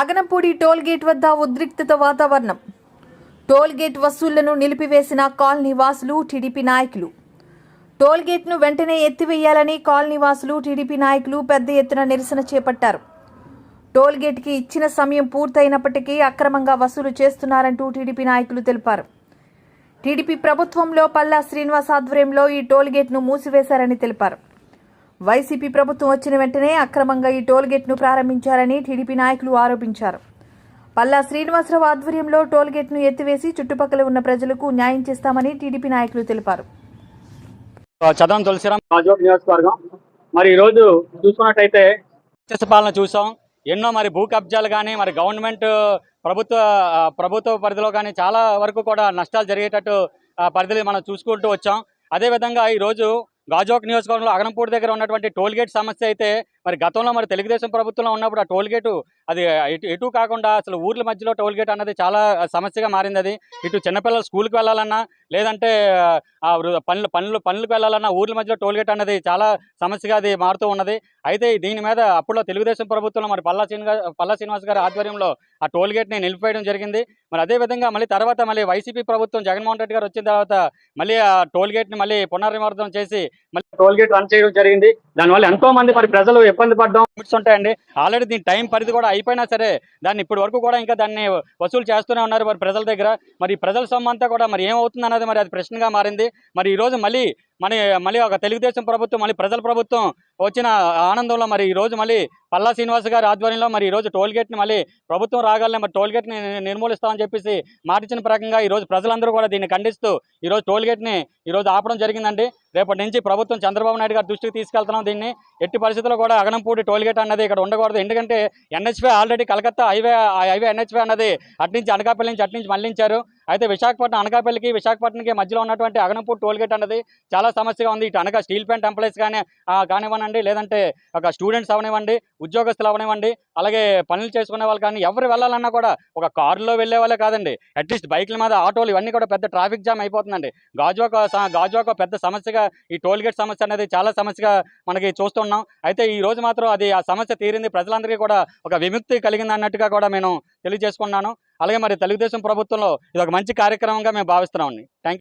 Aganampudi tollgate వద్ద ఉద్రిక్తత వాతావరణం. టోల్గేట్ వసూళ్ళను నిలిపివేసిన కాలనీ వాసులు టీడీపీ నాయకులు. టోల్గేట్ను వెంటనే ఎత్తివేయాలని కాలనీ వాసులు టీడీపీ నాయకులు పెద్ద ఎత్తున నిరసన చేపట్టారు. టోల్గేట్కి ఇచ్చిన సమయం పూర్తయినప్పటికీ అక్రమంగా వసూలు చేస్తున్నారంటూ టీడీపీ నాయకులు తెలిపారు. టీడీపీ ప్రభుత్వంలో పల్లా శ్రీనివాస్ ఆధ్వర్యంలో ఈ టోల్గేట్ను మూసివేశారని తెలిపారు. వైసీపీ ప్రభుత్వం వచ్చిన వెంటనే అక్రమంగా ఈ టోల్ గేట్ను ప్రారంభించారని టీడీపీ నాయకులు ఆరోపించారు. పల్లా శ్రీనివాసరావు ఆధ్వర్యంలో టోల్ గేట్ను ఎత్తివేసి చుట్టుపక్కల ఉన్న ప్రజలకు న్యాయం చేస్తామని టీడీపీ నాయకులు తెలిపారు. చదవం నియోజకవర్గం. మరి ఈరోజు చూసుకున్నట్టయితే పాలన చూసాం. ఎన్నో మరి భూ కబ్జాలు కానీ మరి గవర్నమెంట్ ప్రభుత్వ ప్రభుత్వ పరిధిలో కానీ చాలా వరకు కూడా నష్టాలు జరిగేటట్టు పరిధిని మనం చూసుకుంటూ వచ్చాం. అదేవిధంగా ఈరోజు గాజోక్ నియోజకవర్గంలో అగనంపూడి దగ్గర ఉన్నటువంటి టోల్ గేట్ సమస్య అయితే మరి గతంలో మరి తెలుగుదేశం ప్రభుత్వంలో ఉన్నప్పుడు ఆ టోల్ గేటు అది ఎటు కాకుండా అసలు ఊర్ల మధ్యలో టోల్ గేట్ అన్నది చాలా సమస్యగా మారింది అది ఇటు చిన్నపిల్లలు స్కూల్కి వెళ్ళాలన్నా లేదంటే ఆ పనులు పనులు పనులకు వెళ్ళాలన్నా ఊర్ల మధ్యలో టోల్ గేట్ అన్నది చాలా సమస్యగా అది మారుతూ ఉన్నది. అయితే దీని మీద అప్పుడులో తెలుగుదేశం ప్రభుత్వంలో మరి పల్లా శ్రీనివాస్ పల్లా శ్రీనివాస్ గారి ఆధ్వర్యంలో ఆ టోల్ గేట్ని నిలిపివేయడం జరిగింది. మరి అదే విధంగా మళ్ళీ తర్వాత మళ్ళీ వైసీపీ ప్రభుత్వం జగన్మోహన్ రెడ్డి గారు వచ్చిన తర్వాత మళ్ళీ ఆ టోల్ గేట్ని మళ్ళీ పునర్నిర్మాణం చేసి మళ్ళీ టోల్ గేట్ రన్ చేయడం జరిగింది. దానివల్ల ఎంతో మంది మరి ప్రజలు ఇబ్బంది పడడం లిమిట్స్ ఉంటాయండి. ఆల్రెడీ దీని టైం పరిధి కూడా అయిపోయినా సరే దాన్ని ఇప్పటి వరకు కూడా ఇంకా దాన్ని వసూలు చేస్తూనే ఉన్నారు మరి ప్రజల దగ్గర. మరి ప్రజల సొమ్మంతా కూడా మరి ఏమవుతుంది అన్నది మరి అది ప్రశ్నగా మారింది. మరి ఈ రోజు మళ్ళీ మన మళ్ళీ ఒక తెలుగుదేశం ప్రభుత్వం మళ్ళీ ప్రజల ప్రభుత్వం వచ్చిన ఆనందంలో మరి ఈరోజు మళ్ళీ పల్లా శ్రీనివాస్ గారి ఆధ్వర్యంలో మరి ఈ రోజు మళ్ళీ ప్రభుత్వం రాగానే మరి టోల్గేట్ని నిర్మూలిస్తామని చెప్పేసి మాటిచ్చిన ప్రకంగా ఈరోజు ప్రజలందరూ కూడా దీన్ని ఖండిస్తూ ఈరోజు టోల్గేట్ని ఈరోజు ఆపడం జరిగిందండి. రేపటి నుంచి ప్రభుత్వం చంద్రబాబు నాయుడు గారి దృష్టికి తీసుకెళ్తున్నాం దీన్ని. ఎట్టి పరిస్థితుల్లో కూడా అగనంపూడి టోల్గేట్ అన్నది ఇక్కడ ఉండకూడదు. ఎందుకంటే ఎన్హెచ్వే ఆల్రెడీ కలకత్తా హైవే హైవే ఎన్హెచ్వే అన్నది అటు నుంచి అనకాపల్లి నుంచి అటు నుంచి మళ్ళించారు. అయితే విశాఖపట్నం అనకాపల్లికి విశాఖపట్నంకి మధ్యలో ఉన్నటువంటి అగనంపూర్ టోల్గేట్ అనేది అన్నది చాలా సమస్యగా ఉంది. ఇటు అనగా స్టీల్ ప్లాంట్ ఎంప్లాయీస్ కానీ కానివ్వండి కానివ్వనండి లేదంటే ఒక స్టూడెంట్స్ అవనివ్వండి ఉద్యోగస్తులు అవనివ్వండి అలాగే పనులు చేసుకునే వాళ్ళు కానీ ఎవరు వెళ్ళాలన్నా కూడా ఒక కారులో వెళ్ళే వాళ్ళే కాదండి. అట్లీస్ట్ బైక్ల మీద ఆటోలు ఇవన్నీ కూడా పెద్ద ట్రాఫిక్ జామ్ అయిపోతుందండి. గాజువాక స- గాజువాక పెద్ద సమస్యగా ఈ టోల్గేట్ సమస్య అనేది చాలా సమస్యగా మనకి చూస్తున్నాం. అయితే ఈ రోజు మాత్రం అది ఆ సమస్య తీరింది. ప్రజలందరికీ కూడా ఒక విముక్తి కలిగింది అన్నట్టుగా కూడా నేను తెలియజేసుకున్నాను అలాగే మరి తెలుగుదేశం ప్రభుత్వంలో ఇది ఒక మంచి కార్యక్రమంగా మేము భావిస్తున్నామండి. థ్యాంక్